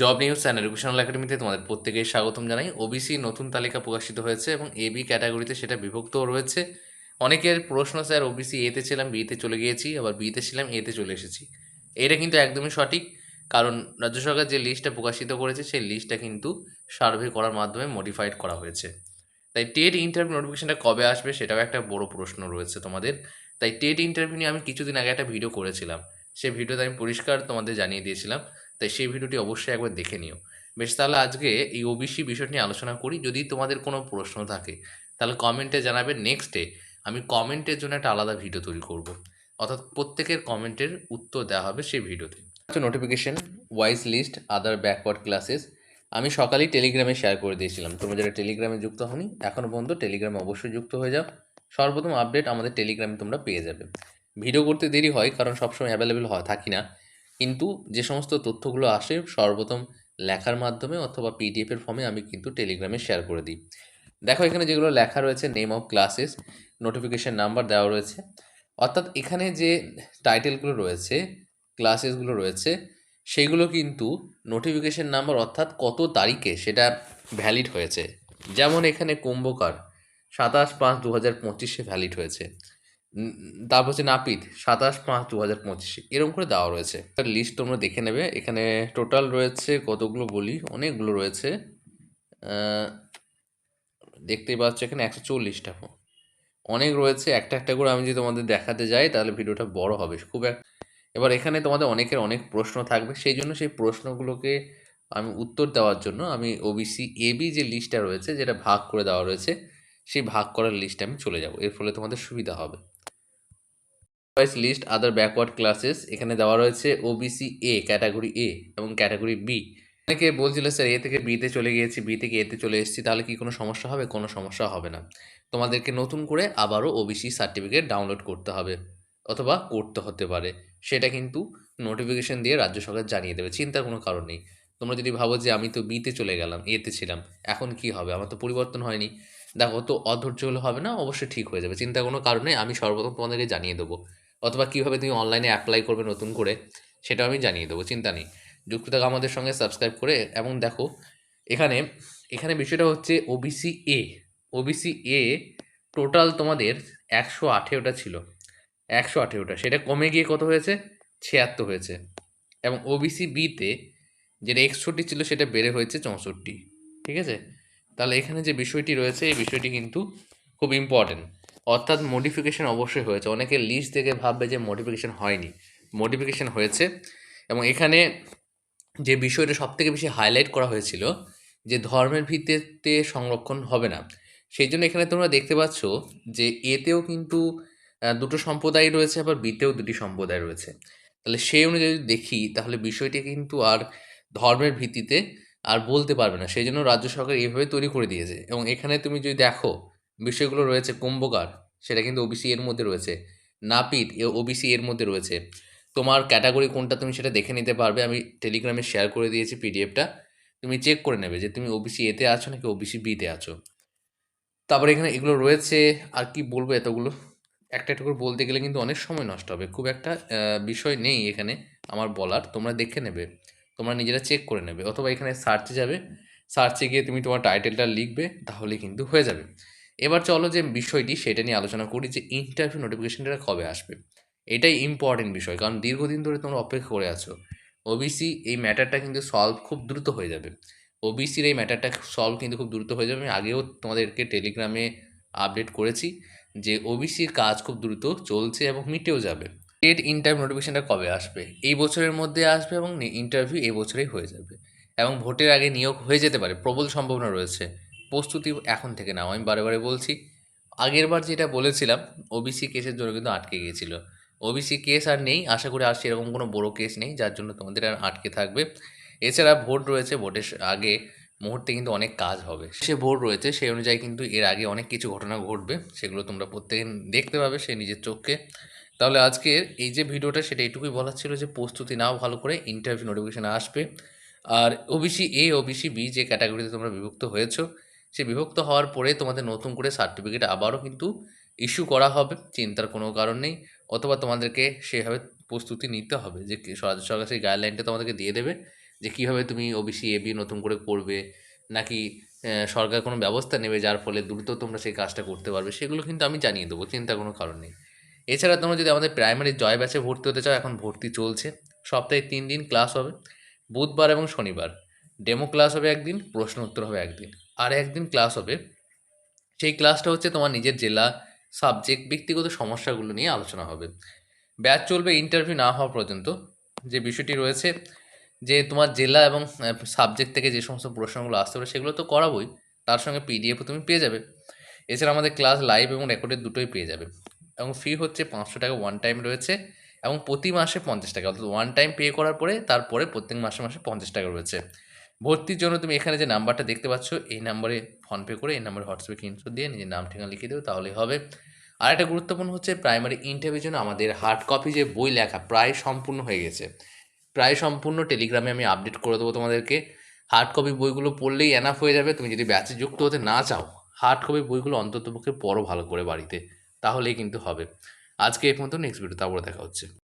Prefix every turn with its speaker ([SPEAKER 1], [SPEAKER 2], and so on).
[SPEAKER 1] Job news and educational একাডেমিতে তোমাদের প্রত্যেকেই স্বাগতম জানাই। ওবিসি নতুন তালিকা প্রকাশিত হয়েছে এবং এবি ক্যাটাগরিতে সেটা বিভক্তও রয়েছে। অনেকের প্রশ্ন, স্যার ওবিসি এতে ছিলাম বিতে চলে গিয়েছি, আবার বিতে ছিলাম এতে চলে এসেছি। এটা কিন্তু একদমই সঠিক, কারণ রাজ্য সরকার যে লিস্টটা প্রকাশিত করেছে, সেই লিস্টটা কিন্তু সার্ভে করার মাধ্যমে মডিফাইড করা হয়েছে। তাই টেট ইন্টারভিউ নোটিফিকেশনটা কবে আসবে, সেটাও একটা বড় প্রশ্ন রয়েছে তোমাদের। তাই টেট ইন্টারভিউ নিয়ে আমি কিছুদিন আগে একটা ভিডিও করেছিলাম। সেই ভিডিওতে আমি পরিষ্কার তোমাদের জানিয়ে দিয়েছিলাম। তাই সেই ভিডিওটি অবশ্যই একবার দেখে নিও। বেশ, তাহলে আজকে এই ওবিসি বিষয় নিয়ে আলোচনা করি। যদি তোমাদের কোনো প্রশ্ন থাকে, তাহলে কমেন্টে জানাবে নেক্সট ডে আমি কমেন্টের জন্য একটা আলাদা ভিডিও তৈরি করব। অর্থাৎ প্রত্যেকের কমেন্টের উত্তর দেওয়া হবে সেই ভিডিওতে। আচ্ছা notification wise list other backward classes আমি সকালেই টেলিগ্রামে শেয়ার করে দিয়েছিলাম। তোমরা যারা টেলিগ্রামে যুক্ত হনি এখনও পর্যন্ত টেলিগ্রামে অবশ্যই যুক্ত হয়ে যাও। সর্বপ্রথম আপডেট আমাদের টেলিগ্রামে তোমরা পেয়ে যাবে। ভিডিও করতে দেরি হয়, কারণ সবসময় অ্যাভেলেবেল হয়, থাকি না। কিন্তু যে সমস্ত তথ্যগুলো আসে, সর্বপ্রথম লেখার মাধ্যমে অথবা পিডিএফের ফর্মে আমি কিন্তু টেলিগ্রামে শেয়ার করে দিই। দেখো, এখানে যেগুলো লেখা রয়েছে name of classes notification number দেওয়া রয়েছে। অর্থাৎ এখানে যে টাইটেলগুলো রয়েছে ক্লাসেসগুলো রয়েছে, সেগুলো কিন্তু নোটিফিকেশন নাম্বার অর্থাৎ কত তারিখে সেটা ভ্যালিড হয়েছে। যেমন এখানে কুম্ভকার, সাতাশ পাঁচ দু হাজার পঁচিশে ভ্যালিড হয়েছে। তারপর হচ্ছে নাপিত, সাতাশ পাঁচ দু হাজার পঁচিশে, এরকম করে দেওয়া রয়েছে। তার লিস্ট তোমরা দেখে নেবে। এখানে টোটাল রয়েছে কতগুলো বলি? অনেকগুলো রয়েছে। দেখতেই পাচ্ছ এখানে একশো চল্লিশটা অনেক রয়েছে। একটা একটা করে আমি যদি তোমাদের দেখাতে যাই, তাহলে ভিডিওটা বড় হবে। খুব এক এবার এখানে তোমাদের অনেকের অনেক প্রশ্ন থাকবে। সেই জন্য সেই প্রশ্নগুলোকে আমি উত্তর দেওয়ার জন্য আমি ওবিসি এবি যে লিস্টটা রয়েছে, যেটা ভাগ করে দেওয়া রয়েছে, সেই ভাগ করার লিস্টে আমি চলে যাব। এর ফলে তোমাদের সুবিধা হবে। Wise list other backward classes এখানে দেওয়া রয়েছে ওবিসি এ ক্যাটাগরি এ এবং ক্যাটাগরি বি অনেকে বলছিল, স্যার এ থেকে বিতে চলে গিয়েছি বি থেকে এতে চলে এসেছি, তাহলে কি কোনো সমস্যা হবে? কোনো সমস্যা হবে না। তোমাদেরকে নতুন করে আবারও ওবিসি সার্টিফিকেট ডাউনলোড করতে হবে অথবা করতে হতে পারে। সেটা কিন্তু নোটিফিকেশন দিয়ে রাজ্য সরকার জানিয়ে দেবে, চিন্তার কোনো কারণ নেই। তোমরা যদি ভাবো যে আমি তো বিতে চলে গেলাম এতে ছিলাম, এখন কি হবে? আমার তো পরিবর্তন হয়নি। দেখো, তো অধৈর্য হলে হবে না, অবশ্যই ঠিক হয়ে যাবে। চিন্তার কোনো কারণে আমি সর্বপ্রথম তোমাদেরকে জানিয়ে দেবো। অথবা কীভাবে তুমি অনলাইনে অ্যাপ্লাই করবে নতুন করে, সেটাও আমি জানিয়ে দেবো, চিন্তা নেই। যুক্ত থাকা আমাদের সঙ্গে সাবস্ক্রাইব করে, এবং দেখো, এখানে এখানে বিষয়টা হচ্ছে OBC A OBC A total তোমাদের একশো আঠেরোটা ছিল। একশো আঠেরোটা, সেটা কমে গিয়ে কত হয়েছে? ছিয়াত্তর হয়েছে। এবং ওবিসি বিতে যেটা একষট্টি ছিল, সেটা বেড়ে হয়েছে চৌষট্টি। ঠিক আছে? তাহলে এখানে যে বিষয়টি রয়েছে, এই বিষয়টি কিন্তু খুব ইম্পর্টেন্ট অর্থাৎ মডিফিকেশন অবশ্যই হয়েছে। অনেকে লিস্ট দেখে ভাববে যে মডিফিকেশন হয়নি। মডিফিকেশন হয়েছে এবং এখানে যে বিষয়টা সব থেকে বেশি হাইলাইট করা হয়েছিল যে ধর্মের ভিত্তিতে সংরক্ষণ হবে না। সেই জন্য এখানে তোমরা দেখতে পাচ্ছ যে এতেও কিন্তু দুটো সম্প্রদায় রয়েছে, আবার বিতেও দুটি সম্প্রদায় রয়েছে। তাহলে সেই অনুযায়ী যদি দেখি, তাহলে বিষয়টি কিন্তু আর ধর্মের ভিত্তিতে আর বলতে পারবে না। সেই জন্য রাজ্য সরকার এইভাবে তৈরি করে দিয়েছে। এবং এখানে তুমি যদি দেখো বিষয়গুলো রয়েছে কুম্ভকার, সেটা কিন্তু ওবিসি এর মধ্যে রয়েছে। নাপিত এ ওবিসি এর মধ্যে রয়েছে। তোমার ক্যাটাগরি কোনটা তুমি সেটা দেখে নিতে পারবে, আমি টেলিগ্রামে শেয়ার করে দিয়েছি পিডিএফটা তুমি চেক করে নেবে যে তুমি ওবিসি এতে আছো নাকি ওবিসি বিতে আছো। তারপরে এখানে এগুলো রয়েছে, আর কি বলব এতগুলো? একটা একটা করে বলতে গেলে কিন্তু অনেক সময় নষ্ট হবে। খুব একটা বিষয় নেই এখানে আমার বলার, তোমরা দেখে নেবে। তোমরা নিজেরা চেক করে নেবে, অথবা এখানে সার্চে যাবে। সার্চে গিয়ে তুমি তোমার টাইটেলটা লিখবে, তাহলে কিন্তু হয়ে যাবে। এবার চলো যে বিষয়টি সেটা নিয়ে আলোচনা করি যে ইন্টারভিউ নোটিফিকেশনটা কবে আসবে। এটাই ইম্পর্টেন্ট বিষয়, কারণ দীর্ঘদিন ধরে তোমরা অপেক্ষা করে আছো। ওবিসি এই ম্যাটারটা কিন্তু সলভ খুব দ্রুত হয়ে যাবে। ওবিসির এই ম্যাটারটা সলভ কিন্তু খুব দ্রুত হয়ে যাবে। আমি আগেও তোমাদেরকে টেলিগ্রামে আপডেট করেছি যে ওবিসির কাজ খুব দ্রুত চলছে এবং মিটেও যাবে। টেট ইন্টারভিউ নোটিফিকেশনটা কবে আসবে? এই বছরের মধ্যে আসবে এবং ইন্টারভিউ এই বছরেই হয়ে যাবে। এবং ভোটের আগে নিয়োগ হয়ে যেতে পারে, প্রবল সম্ভাবনা রয়েছে। প্রস্তুতি এখন থেকে নাও। আমি বারে বারে বলছি, আগের বার যেটা বলেছিলাম ওবিসি কেসের জন্য কিন্তু আটকে গিয়েছিল। ওবিসি কেস আর নেই, আশা করি আর সেরকম কোনো বড় কেস নেই, যার জন্য তোমাদের আর আটকে থাকবে। এছাড়া ভোট রয়েছে ভোটের আগে, মুহূর্তে কিন্তু অনেক কাজ হবে। সে ভোট রয়েছে, সেই অনুযায়ী কিন্তু এর আগে অনেক কিছু ঘটনা ঘটবে, সেগুলো তোমরা প্রত্যেকদিন দেখতে পাবে, সে নিজের চোখকে। তাহলে আজকের এই যে ভিডিওটা, সেটা এইটুকুই বলার ছিল যে প্রস্তুতি নাও ভালো করে ইন্টারভিউ নোটিফিকেশান আসবে। আর ওবিসি এ ওবিসি বি যে ক্যাটাগরিতে তোমরা বিভক্ত হয়েছো সে বিভক্ত হওয়ার পরে তোমাদের নতুন করে সার্টিফিকেট আবারও কিন্তু ইস্যু করা হবে, চিন্তার কোনো কারণ নেই। অথবা তোমাদেরকে সেভাবে প্রস্তুতি নিতে হবে যে সরকার সেই গাইডলাইনটা তোমাদেরকে দিয়ে দেবে যে কীভাবে তুমি ওবিসি এবি নতুন করে করবে নাকি সরকার কোনো ব্যবস্থা নেবে যার ফলে দ্রুত তোমরা সেই কাজটা করতে পারবে, সেগুলো কিন্তু আমি জানিয়ে দেবো, চিন্তার কোনো কারণ নেই। এছাড়া তোমরা যদি আমাদের প্রাইমারি জয় ব্যাচে ভর্তি হতে চাও, এখন ভর্তি চলছে। সপ্তাহে তিন দিন ক্লাস হবে, বুধবার এবং শনিবার। ডেমো ক্লাস হবে একদিন প্রশ্ন উত্তর হবে একদিন। আর একদিন ক্লাস হবে। সেই ক্লাসটা হচ্ছে তোমার নিজের জেলা সাবজেক্ট ব্যক্তিগত সমস্যাগুলো নিয়ে আলোচনা হবে। ব্যাচ চলবে ইন্টারভিউ না হওয়া পর্যন্ত। যে বিষয়টি রয়েছে যে তোমার জেলা এবং সাবজেক্ট থেকে যে সমস্ত প্রশ্নগুলো আসতে পারে সেগুলো তো করাবোই, তার সঙ্গে পিডিএফও তুমি পেয়ে যাবে। এছাড়া আমাদের ক্লাস লাইভ এবং রেকর্ডের দুটোই পেয়ে যাবে। এবং ফি হচ্ছে পাঁচশো টাকা ওয়ান টাইম রয়েছে এবং প্রতি মাসে পঞ্চাশ টাকা। অর্থাৎ ওয়ান টাইম পে করার পরে তারপরে প্রত্যেক মাসে মাসে পঞ্চাশ টাকা রয়েছে। ভর্তির জন্য তুমি এখানে যে নাম্বারটা দেখতে পাচ্ছ, এই নাম্বারে ফোনপে করে, এই নাম্বারে হোয়াটসঅ্যাপে কিনশো দিয়ে নিজের নাম, ঠিকানা লিখে দেবে, তাহলেই হবে। আর একটা গুরুত্বপূর্ণ হচ্ছে প্রাইমারি ইন্টারভিউর জন্য আমাদের হার্ড কপি যে বই লেখা প্রায় সম্পূর্ণ হয়ে গেছে। প্রায় সম্পূর্ণ টেলিগ্রামে আমি আপডেট করে দেবো তোমাদেরকে। হার্ড কপি বইগুলো পড়লেই এনাফ হয়ে যাবে। তুমি যদি ব্যাচে যুক্ত হতে না চাও হার্ড কপি বইগুলো অন্ততপক্ষে পড়ো ভালো করে বাড়িতে, তাহলেই কিন্তু হবে। আজকে এই পর্যন্ত নেক্সট ভিডিও তারপরে দেখা হচ্ছে।